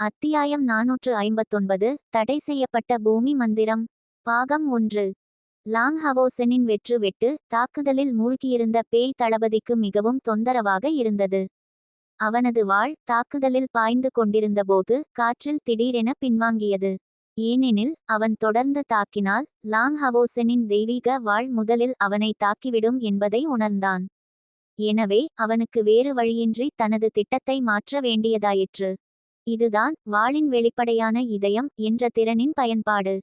அத்தியாயம் நாநூற்று ஐம்பத்தொன்பது தடை செய்யப்பட்ட பூமி மந்திரம் பாகம் ஒன்று. லாங் ஹவோசனின் வெற்று வெட்டு தாக்குதலில் மூழ்கியிருந்த பேய் தளபதிக்கு மிகவும் தொந்தரவாக இருந்தது. அவனது வாள் தாக்குதலில் பாய்ந்து கொண்டிருந்தபோது காற்றில் திடீரென பின்வாங்கியது. ஏனெனில் அவன் தொடர்ந்து தாக்கினால் லாங் ஹவோசனின் தெய்வீக வாள் முதலில் அவனை தாக்கிவிடும் என்பதை உணர்ந்தான். எனவே அவனுக்கு வேறு வழியின்றி தனது திட்டத்தை மாற்ற வேண்டியதாயிற்று. இதுதான் வாளின் வெளிப்படையான இதயம் என்ற திறனின் பயன்பாடு.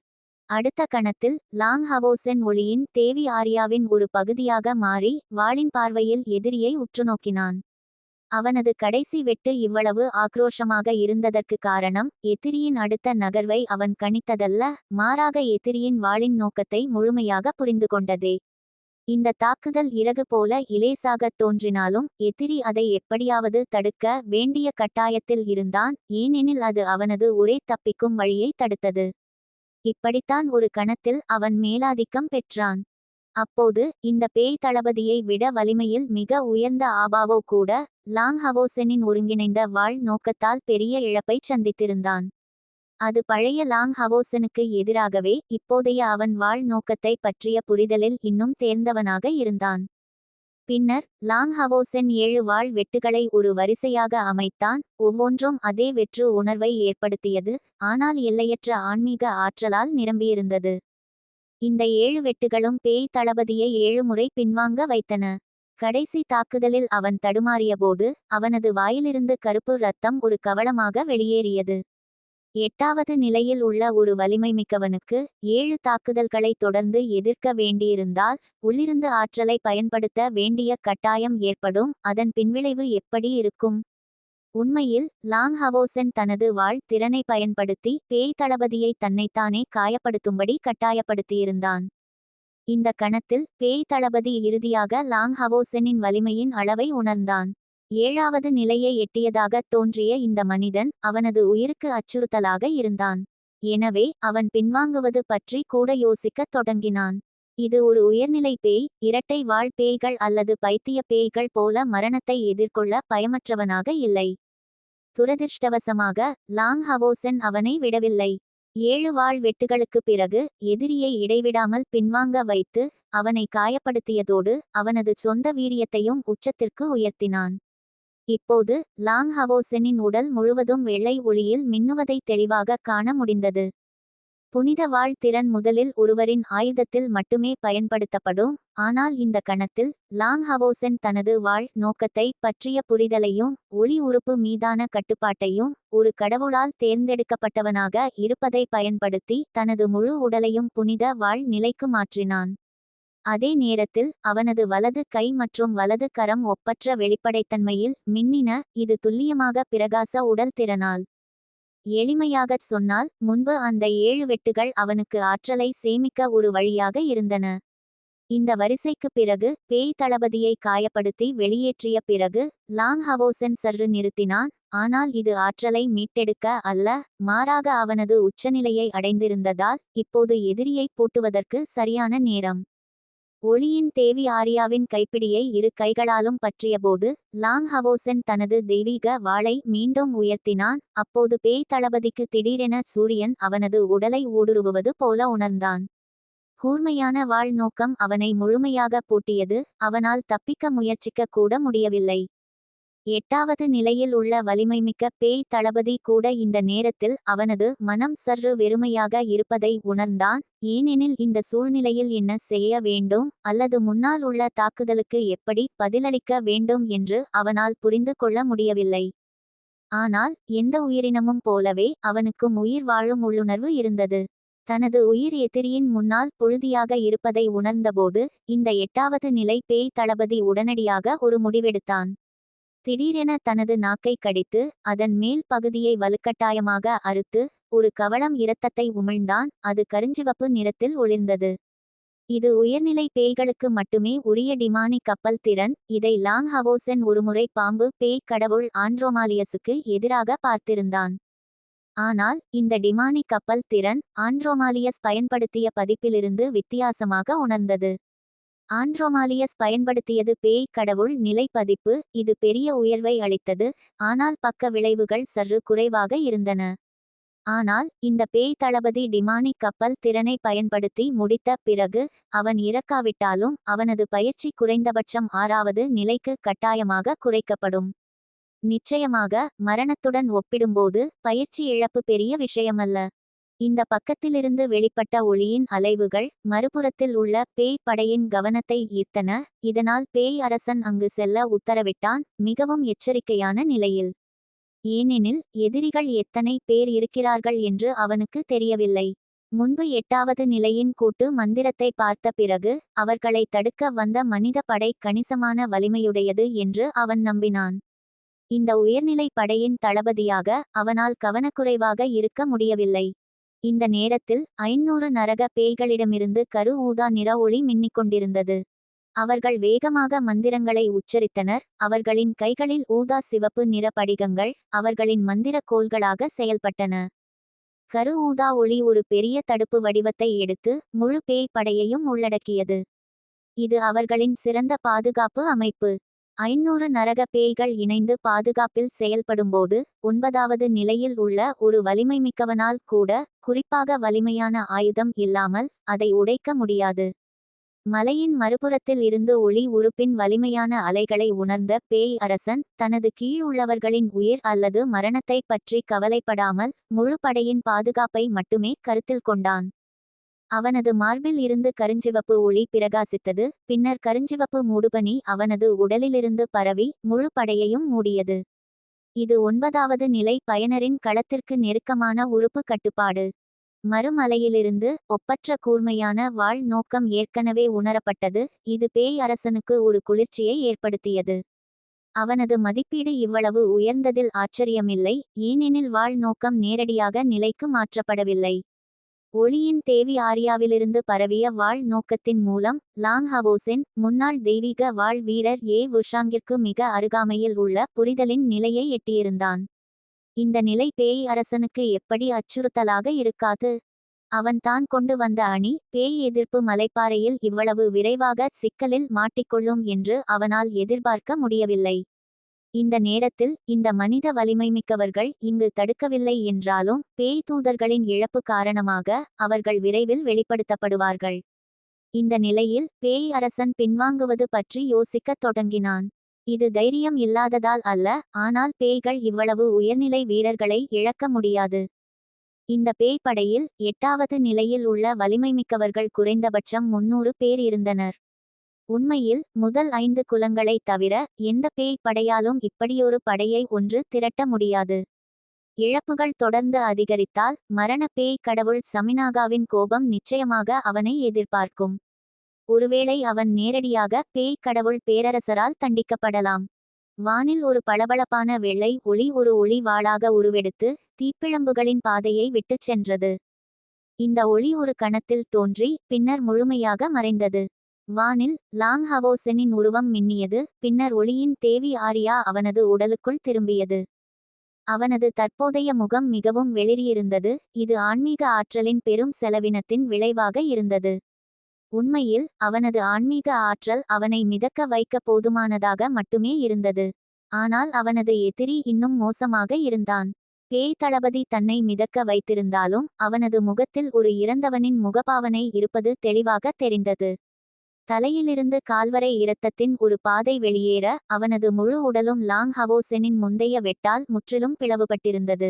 அடுத்த கணத்தில் லாங் ஹவோசென் ஒளியின் தேவி ஆர்யாவின் ஒரு பகுதியாக மாறி வாளின் பார்வையில் எதிரியை உற்றுநோக்கினான் அவனது கடைசி வெட்டு இவ்வளவு ஆக்ரோஷமாக இருந்ததற்கு காரணம் எதிரியின் அடுத்த நகர்வை அவன் கணித்ததல்ல மாறாக எதிரியின் வாளின் நோக்கத்தை முழுமையாக புரிந்து கொண்டதே. இந்த தாக்குதல் இறகு போல இலேசாகத் தோன்றினாலும் எதிரி அதை எப்படியாவது தடுக்க வேண்டிய கட்டாயத்தில் இருந்தான் ஏனெனில் அது அவனது ஒரே தப்பிக்கும் வழியை தடுத்தது. இப்படித்தான் ஒரு கணத்தில் அவன் மேலாதிக்கம் பெற்றான். அப்போது இந்த பேய் தளபதியை விட வலிமையில் மிக உயர்ந்த ஆபாவோ கூட லாங் ஹவோசெனின் ஒருங்கிணைந்த வாழ் நோக்கத்தால் பெரிய இழப்பைச் சந்தித்திருந்தான். அது பழைய லாங் ஹவோசனுக்கு எதிராகவே இப்போதைய அவன் வாழ் நோக்கத்தை பற்றிய புரிதலில் இன்னும் தேர்ந்தவனாக இருந்தான். பின்னர் லாங் ஹவோசென் ஏழு வாழ் வெட்டுகளை ஒரு வரிசையாக அமைத்தான் ஒவ்வொன்றும் அதே வெற்று உணர்வை ஏற்படுத்தியது ஆனால் எல்லையற்ற ஆன்மீக ஆற்றலால் நிரம்பியிருந்தது. இந்த ஏழு வெட்டுகளும் பேய் தளபதியை ஏழு முறை பின்வாங்க வைத்தன. கடைசி தாக்குதலில் அவன் தடுமாறியபோது அவனது வாயிலிருந்து கருப்பு ரத்தம் ஒரு கவளமாக வெளியேறியது. எட்டாவது நிலையில் உள்ள ஒரு வலிமை மிக்கவனுக்கு ஏழு தாக்குதல்களை தொடர்ந்து எதிர்க்க வேண்டியிருந்தால் உள்ளிருந்து ஆற்றலை பயன்படுத்த வேண்டிய கட்டாயம் ஏற்படும். அதன் பின்விளைவு எப்படி இருக்கும்? உண்மையில் லாங் ஹவோசன் தனது வாழ் திறனை பயன்படுத்தி பேய் தளபதியை தன்னைத்தானே காயப்படுத்தும்படி கட்டாயப்படுத்தியிருந்தான். இந்த கணத்தில் பேய் தளபதி இறுதியாக லாங் ஹவோசனின் வலிமையின் அளவை உணர்ந்தான். ஏழாவது நிலையை எட்டியதாகத் தோன்றிய இந்த மனிதன் அவனது உயிருக்கு அச்சுறுத்தலாக இருந்தான். எனவே அவன் பின்வாங்குவது பற்றி கூட யோசிக்கத் தொடங்கினான். இது ஒரு உயர்நிலை பேய் இரட்டை வாழ் பேய்கள் அல்லது பைத்திய பேய்கள் போல மரணத்தை எதிர்கொள்ள பயமற்றவனாக இல்லை. துரதிர்ஷ்டவசமாக லாங் ஹவோசன் அவனை விடவில்லை. ஏழு வாழ் வெட்டுகளுக்கு பிறகு எதிரியை இடைவிடாமல் பின்வாங்க வைத்து அவனை காயப்படுத்தியதோடு அவனது சொந்த வீரியத்தையும் உச்சத்திற்கு உயர்த்தினான். இப்போது லாங் ஹவோசனின் உடல் முழுவதும் வெள்ளை ஒளியில் மின்னுவதை தெளிவாக காண முடிந்தது. புனித வாழ்த்திறன் முதலில் ஒருவரின் ஆயுதத்தில் மட்டுமே பயன்படுத்தப்படும் ஆனால் இந்த கணத்தில் லாங் ஹவோசன் தனது வாழ் நோக்கத்தை பற்றிய புரிதலையும் ஒளி உறுப்பு மீதான கட்டுப்பாட்டையும் ஒரு கடவுளால் தேர்ந்தெடுக்கப்பட்டவனாக இருப்பதை பயன்படுத்தி தனது முழு உடலையும் புனித வாழ் நிலைக்கு மாற்றினான். அதே நேரத்தில் அவனது வலது கை மற்றும் வலது கரம் ஒப்பற்ற வெளிப்படைத்தன்மையில் மின்னின இது துல்லியமாக பிரகாச உடல் திறனால் எளிமையாகச் சொன்னால் முன்பு அந்த ஏழு வெட்டுகள் அவனுக்கு ஆற்றலை சேமிக்க ஒரு வழியாக இருந்தன. இந்த வரிசைக்கு பிறகு பேய் தளபதியை காயப்படுத்தி வெளியேற்றிய பிறகு லாங் ஹவோசன் சர்று நிறுத்தினான் ஆனால் இது ஆற்றலை மீட்டெடுக்க அல்ல மாறாக அவனது உச்சநிலையை அடைந்திருந்ததால் இப்போது எதிரியை பூட்டுவதற்கு சரியான நேரம். ஒளியின் தேவி ஆரியாவின் கைப்பிடியை இரு கைகளாலும் பற்றியபோது லாங் ஹவோசன் தனது தெய்வீக வாளை மீண்டும் உயர்த்தினான். அப்போது பேய் தளபதிக்கு திடீரென சூரியன் அவனது உடலை ஊடுருவுவது போல உணர்ந்தான். கூர்மையான வாழ் நோக்கம் அவனை முழுமையாக பூட்டியது. அவனால் தப்பிக்க முயற்சிக்க கூட முடியவில்லை. எட்டாவது நிலையில் உள்ள வலிமைமிக்க பேய் தளபதி கூட இந்த நேரத்தில் அவனது மனம் சற்று வெறுமையாக இருப்பதை உணர்ந்தான். ஏனெனில் இந்த சூழ்நிலையில் என்ன செய்ய வேண்டும்? அல்லது முன்னால் உள்ள தாக்குதலுக்கு எப்படி பதிலளிக்க வேண்டும் என்று அவனால் புரிந்து கொள்ள முடியவில்லை. ஆனால் எந்த உயிரினமும் போலவே அவனுக்கும் உயிர் வாழும் உள்ளுணர்வு இருந்தது. தனது உயிர் எதிரியின் முன்னால் புழுதியாக இருப்பதை உணர்ந்தபோது இந்த எட்டாவது நிலை பேய் தளபதி உடனடியாக ஒரு முடிவெடுத்தான். திடீரென தனது நாக்கை கடித்து அதன் மேல் பகுதியை வலுக்கட்டாயமாக அறுத்து ஒரு கவளம் இரத்தத்தை உமிழ்ந்தான் அது கருஞ்சிவப்பு நிறத்தில் ஒளிர்ந்தது. இது உயர்நிலை பேய்களுக்கு மட்டுமே உரிய டிமானி கப்பல் திறன் இதை லாங் ஹவோசன் ஒருமுறை பாம்பு பேய் கடவுள் ஆண்ட்ரோமாலியஸுக்கு எதிராக பார்த்திருந்தான். ஆனால் இந்த டிமானி கப்பல் திறன் ஆண்ட்ரோமாலியஸ் பயன்படுத்திய பதிப்பிலிருந்து வித்தியாசமாக உணர்ந்தது. ஆண்ட்ரோமாலியஸ் பயன்படுத்தியது பேய் கடவுள் நிலை பதிப்பு. இது பெரிய உயர்வை அளித்தது ஆனால் பக்க விளைவுகள் சற்று குறைவாக இருந்தன. ஆனால் இந்த பேய் தளபதி டிமானிக் கப்பல் திறனை பயன்படுத்தி முடித்த பிறகு அவன் இறக்காவிட்டாலும் அவனது பயிற்சி குறைந்தபட்சம் ஆறாவது நிலைக்கு கட்டாயமாக குறைக்கப்படும். நிச்சயமாக மரணத்துடன் ஒப்பிடும்போது பயிற்சி இழப்பு பெரிய விஷயமல்ல. இந்த பக்கத்திலிருந்து வெளிப்பட்ட ஒளியின் அலைவுகள் மறுபுறத்தில் உள்ள பேய் படையின் கவனத்தை ஈர்த்தன. இதனால் பேய் அரசன் அங்கு செல்ல உத்தரவிட்டான். மிகவும் எச்சரிக்கையான நிலையில். ஏனெனில் எதிரிகள் எத்தனை பேர் இருக்கிறார்கள் என்று அவனுக்கு தெரியவில்லை. முன்பு எட்டாவது நிலையின் கூட்டு மந்திரத்தை பார்த்த பிறகு அவர்களை தடுக்க வந்த மனித படை கணிசமான வலிமையுடையது என்று அவன் நம்பினான். இந்த உயர்நிலை படையின் தளபதியாக அவனால் கவனக்குறைவாக இருக்க முடியவில்லை. இந்த நேரத்தில் ஐநூறு நரக பேய்களிடமிருந்து கரு ஊதா நிற ஒளி மின்னிக்கொண்டிருந்தது அவர்கள் வேகமாக மந்திரங்களை உச்சரித்தனர். அவர்களின் கைகளில் ஊதா சிவப்பு நிற படிகங்கள் அவர்களின் மந்திர கோள்களாக செயல்பட்டன. கரு ஊதா ஒளி ஒரு பெரிய தடுப்பு வடிவத்தை எடுத்து முழு பேய் படையையும் உள்ளடக்கியது. இது அவர்களின் சிறந்த பாதுகாப்பு அமைப்பு. ஐநூறு நரக பேய்கள் இணைந்து பாதுகாப்பில் செயல்படும்போது ஒன்பதாவது நிலையில் உள்ள ஒரு வலிமைமிக்கவனால் கூட குறிப்பாக வலிமையான ஆயுதம் இல்லாமல் அதை உடைக்க முடியாது. மலையின் மறுபுறத்தில் இருந்து ஒளி உறுப்பின் வலிமையான அலைகளை உணர்ந்த பேய் அரசன் தனது கீழ் உள்ளவர்களின் உயிர் அல்லது மரணத்தை பற்றி கவலைப்படாமல் முழு படையின் பாதுகாப்பை மட்டுமே கருத்தில் கொண்டான். அவனது மார்பில் இருந்து கருஞ்சிவப்பு ஒளி பிரகாசித்தது பின்னர் கருஞ்சிவப்பு மூடுபனி அவனது உடலிலிருந்து பரவி முழு படையையும் மூடியது. இது ஒன்பதாவது நிலை பயனரின் களத்திற்கு நெருக்கமான உறுப்பு கட்டுப்பாடு. மறுமலையிலிருந்து ஒப்பற்ற கூர்மையான வாழ் நோக்கம் ஏற்கனவே உணரப்பட்டது இது பேய் அரசனுக்கு ஒரு குளிர்ச்சியை ஏற்படுத்தியது. அவனது மதிப்பீடு இவ்வளவு உயர்ந்ததில் ஆச்சரியமில்லை ஏனெனில் வாழ் நோக்கம் நேரடியாக நிலைக்கு மாற்றப்படவில்லை. ஒளியின் தேவி ஆரியாவிலிருந்து பரவிய வாழ் நோக்கத்தின் மூலம் லாங் ஹவோசென் முன்னாள் தெய்வீக வாழ் வீரர் ஏ உஷாங்கிற்கு மிக அருகாமையில் உள்ள புரிதலின் நிலையை எட்டியிருந்தான். இந்த நிலை பேய் அரசனுக்கு எப்படி அச்சுறுத்தலாக இருக்காது? அவன் தான் கொண்டு வந்த அணி பேய் எதிர்ப்பு மலைப்பாறையில் இவ்வளவு விரைவாக சிக்கலில் மாட்டிக்கொள்ளும் என்று அவனால் எதிர்பார்க்க முடியவில்லை. இந்த நேரத்தில் இந்த மனித வலிமைமிக்கவர்கள் இங்கு தடுக்கவில்லை என்றாலும் பேய் தூதர்களின் இழப்பு காரணமாக அவர்கள் விரைவில் வெளிப்படுத்தப்படுவார்கள். இந்த நிலையில் பேய் அரசன் பின்வாங்குவது பற்றி யோசிக்கத் தொடங்கினான். இது தைரியம் இல்லாததால் அல்ல ஆனால் பேய்கள் இவ்வளவு உயர்நிலை வீரர்களை இழக்க முடியாது. இந்த பேய் படையில் எட்டாவது நிலையில் உள்ள வலிமைமிக்கவர்கள் குறைந்தபட்சம் முன்னூறு பேர் இருந்தனர். உண்மையில் முதல் ஐந்து குலங்களைத் தவிர எந்த பேய் படையாலும் இப்படியொரு படையை ஒன்று திரட்ட முடியாது. இழப்புகள் தொடர்ந்து அதிகரித்தால் மரண பேய் கடவுள் சமினாகாவின் கோபம் நிச்சயமாக அவனை எதிர்பார்க்கும். ஒருவேளை அவன் நேரடியாக பேய் கடவுள் பேரரசரால் தண்டிக்கப்படலாம். வானில் ஒரு பளபளப்பான வெள்ளை ஒளி ஒரு ஒளி வாளாக உருவெடுத்து தீப்பிழம்புகளின் பாதையை விட்டுச் சென்றது. இந்த ஒளி ஒரு கணத்தில் தோன்றி பின்னர் முழுமையாக மறைந்தது. வானில் லாங் ஹவோசெனின் உருவம் மின்னியது பின்னர் ஒளியின் தேவி ஆரியா அவனது உடலுக்குள் திரும்பியது. அவனது தற்போதைய முகம் மிகவும் வெளிரியிருந்தது இது ஆன்மீக ஆற்றலின் பெரும் செலவினத்தின் விளைவாக இருந்தது. உண்மையில் அவனது ஆன்மீக ஆற்றல் அவனை மிதக்க வைக்க போதுமானதாக மட்டுமே இருந்தது. ஆனால் அவனது எதிரி இன்னும் மோசமாக இருந்தான். பேய் தளபதி தன்னை மிதக்க வைத்திருந்தாலும் அவனது முகத்தில் ஒரு இறந்தவனின் முகபாவனை இருப்பது தெளிவாக தெரிந்தது. தலையிலிருந்து கால்வரை இரத்தத்தின் ஒரு பாதை வெளியேற அவனது முழு உடலும் லாங் ஹவோசெனின் முந்தைய வெட்டால் முற்றிலும் பிளவுபட்டிருந்தது.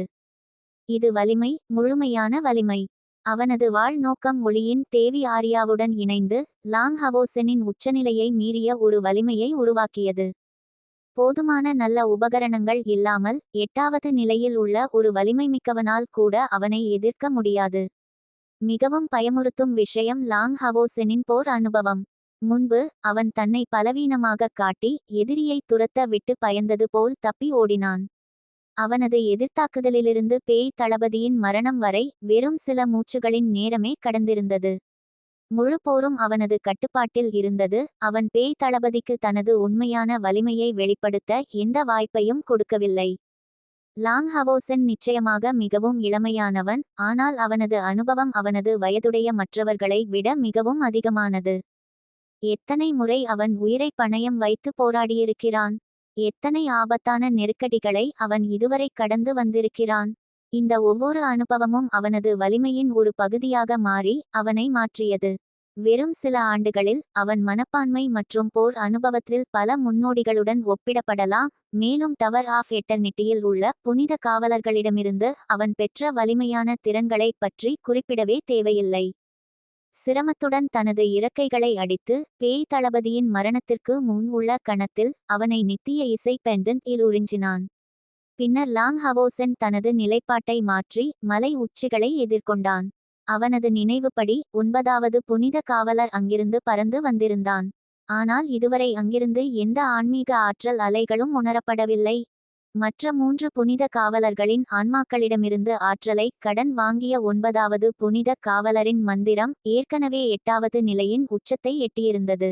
இது வலிமை முழுமையான வலிமை. அவனது வாழ் நோக்கம் ஒளியின் தேவி ஆரியாவுடன் இணைந்து லாங் ஹவோசெனின் உச்சநிலையை மீறிய ஒரு வலிமையை உருவாக்கியது. போதுமான நல்ல உபகரணங்கள் இல்லாமல் எட்டாவது நிலையில் உள்ள ஒரு வலிமை மிக்கவனால் கூட அவனை எதிர்க்க முடியாது. மிகவும் பயமுறுத்தும் விஷயம் லாங் ஹவோசெனின் போர் அனுபவம். முன்பு அவன் தன்னை பலவீனமாகக் காட்டி எதிரியை துரத்த விட்டு பயந்தது போல் தப்பி ஓடினான். அவனது எதிர்த்தாக்குதலிலிருந்து பேய் தளபதியின் மரணம் வரை வெறும் சில மூச்சுகளின் நேரமே கடந்திருந்தது. முழு போரும் அவனது கட்டுப்பாட்டில் இருந்தது. அவன் பேய் தளபதிக்கு தனது உண்மையான வலிமையை வெளிப்படுத்த எந்த வாய்ப்பையும் கொடுக்கவில்லை. லாங் ஹவோசன் நிச்சயமாக மிகவும் இளமையானவன். ஆனால் அவனது அனுபவம் அவனது வயதுடைய மற்றவர்களை விட மிகவும் அதிகமானது. எத்தனை முறை அவன் உயிரை பணயம் வைத்து போராடியிருக்கிறான்? எத்தனை ஆபத்தான நெருக்கடிகளை அவன் இதுவரை கடந்து வந்திருக்கிறான்? இந்த ஒவ்வொரு அனுபவமும் அவனது வலிமையின் ஒரு பகுதியாக மாறி அவனை மாற்றியது. வெறும் சில ஆண்டுகளில் அவன் மனப்பான்மை மற்றும் போர் அனுபவத்தில் பல முன்னோடிகளுடன் ஒப்பிடப்படலாம். மேலும் டவர் ஆஃப் எட்டர்னிட்டியில் உள்ள புனித காவலர்களிடமிருந்து அவன் பெற்ற வலிமையான திறன்களை பற்றி குறிப்பிடவே தேவையில்லை. சிரமத்துடன் தனது இறக்கைகளை அடித்து பேய் தளபதியின் மரணத்திற்கு முன் உள்ள கணத்தில் அவனை நித்திய இசை பெண்டன் இல் உறிஞ்சினான். பின்னர் லாங் ஹவோசன் தனது நிலைப்பாட்டை மாற்றி மலை உச்சிகளை எதிர்கொண்டான். அவனது நினைவுப்படி ஒன்பதாவது புனித காவலர் அங்கிருந்து பறந்து வந்திருந்தான். ஆனால் இதுவரை அங்கிருந்து எந்த ஆன்மீக ஆற்றல் அலைகளும் உணரப்படவில்லை. மற்ற மூன்று புனித காவலர்களின் ஆன்மாக்களிடமிருந்து ஆற்றலை கடன் வாங்கிய ஒன்பதாவது புனித காவலரின் மந்திரம் ஏற்கனவே எட்டாவது நிலையின் உச்சத்தை எட்டியிருந்தது.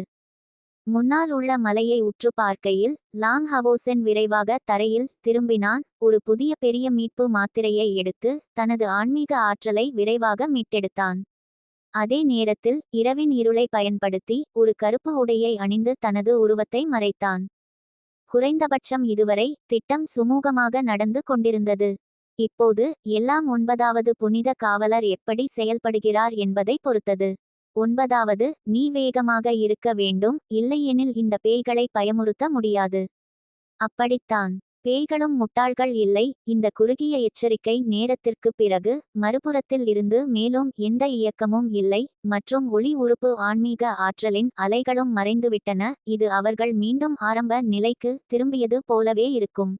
முன்னால் உள்ள மலையை உற்று பார்க்கையில் லாங் ஹவோசென் விரைவாக தரையில் திரும்பினான். ஒரு புதிய பெரிய மீட்பு மாத்திரையை எடுத்து தனது ஆன்மீக ஆற்றலை விரைவாக மீட்டெடுத்தான். அதே நேரத்தில் இரவின் இருளை பயன்படுத்தி ஒரு கருப்பு உடையை அணிந்து தனது உருவத்தை மறைத்தான். குறைந்தபட்சம் இதுவரை திட்டம் சுமூகமாக நடந்து கொண்டிருந்தது. இப்போது எல்லாம் ஒன்பதாவது புனித காவலர் எப்படி செயல்படுகிறார் என்பதை பொறுத்தது. ஒன்பதாவது நீ வேகமாக இருக்க வேண்டும் இல்லையெனில் இந்த பேய்களை பயமுறுத்த முடியாது. அப்படித்தான். பேய்களும் முட்டாள்கள் இல்லை. இந்த குறுகிய எச்சரிக்கை நேரத்திற்கு பிறகு மறுபுறத்தில் இருந்து மேலும் எந்த இயக்கமும் இல்லை. மற்றும் ஒளி உறுப்பு ஆன்மீக ஆற்றலின் அலைகளும் மறைந்துவிட்டன. இது அவர்கள் மீண்டும் ஆரம்ப நிலைக்கு திரும்பியது போலவே இருக்கும்.